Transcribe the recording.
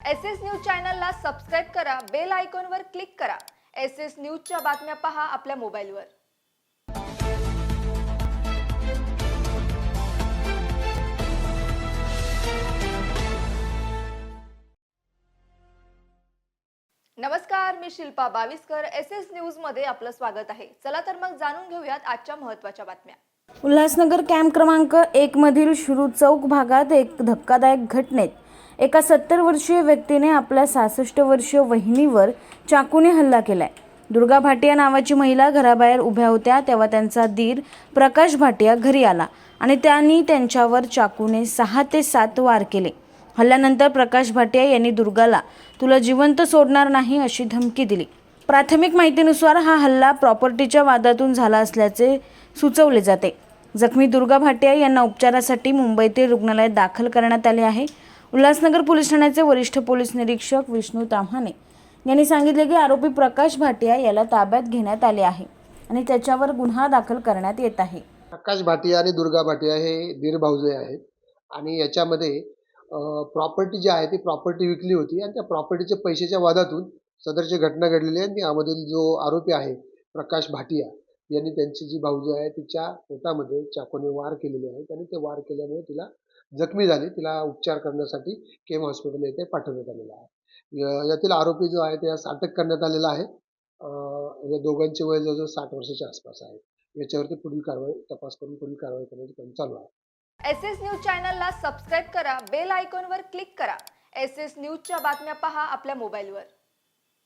S S news चॅनलला subscribe करा bell आयकॉनवर क्लिक करा. एस एस न्यूजच्या बातम्या पहा आपल्या मोबाईलवर. नमस्कार मी शिल्पा बावीसकर. एस एस न्यूजमध्ये आपलं स्वागत आहे. चला तर मग जाणून घेऊयात आजच्या महत्त्वाच्या बातम्या. उल्हासनगर कॅम्प क्रमांक एक मधील श्रू चौक भागात एक धक्कादायक घटनेत एका सत्तर वर्षीय व्यक्तीने आपल्या सहासष्ट वर्षीय वहिनीवर चाकूने हल्ला केलाय. दुर्गा भाटिया नावाची महिला घराबाहेर उभ्या होत्या तेव्हा त्यांचा दीर प्रकाश भाटिया घरी आला आणि त्यांनी त्यांच्यावर चाकूने सहा ते सात वार केले. हल्ल्यानंतर प्रकाश भाटिया यांनी दुर्गाला तुला जिवंत सोडणार नाही अशी धमकी दिली. प्राथमिक माहितीनुसार हा हल्ला प्रॉपर्टीच्या वादातून झाला असल्याचे सुचवले जाते. जखमी दुर्गा भाटिया यांना उपचारासाठी मुंबईतील रुग्णालयात दाखल करण्यात आले आहे. उल्हासनगर पोलीस ठाण्याचे वरिष्ठ पोलीस निरीक्षक विष्णू ताम्हाणे यांनी सांगितले की आरोपी प्रकाश भाटिया याला ताब्यात घेण्यात आले आहे आणि त्याच्यावर गुन्हा दाखल करण्यात येत आहे. प्रकाश भाटिया आणि दुर्गा भाटिया हे दीर भाऊजे आहेत आणि याच्यामध्ये प्रॉपर्टी जी आहे ती प्रॉपर्टी विकली होती आणि त्या प्रॉपर्टीच्या पैशाच्या वादातून सदरची घटना घडलेली आहे आणि यामधील जो आरोपी आहे प्रकाश भाटिया यांनी त्यांची जी भाऊजी आहे तिच्या पोटामध्ये चाकूने वार केलेले आहेत आणि ते वार केल्यामुळे तिला जखमी झाली. तिला उपचार करण्यासाठी केम हॉस्पिटल येथे पाठवण्यात आलेलं आहे. यातील आरोपी जो आहे त्यास अटक करण्यात आलेला आहे. या दोघांचे वय जवळजवळ साठ वर्षाच्या आसपास आहे. याच्यावरती पुढील कारवाई तपास करून पुढील कारवाई करण्याचे काम चालू आहे. एस एस न्यूज चॅनलला सबस्क्राईब करा बेल आयकॉनवर क्लिक करा. एस एस न्यूजच्या बातम्या पहा आपल्या मोबाईलवर.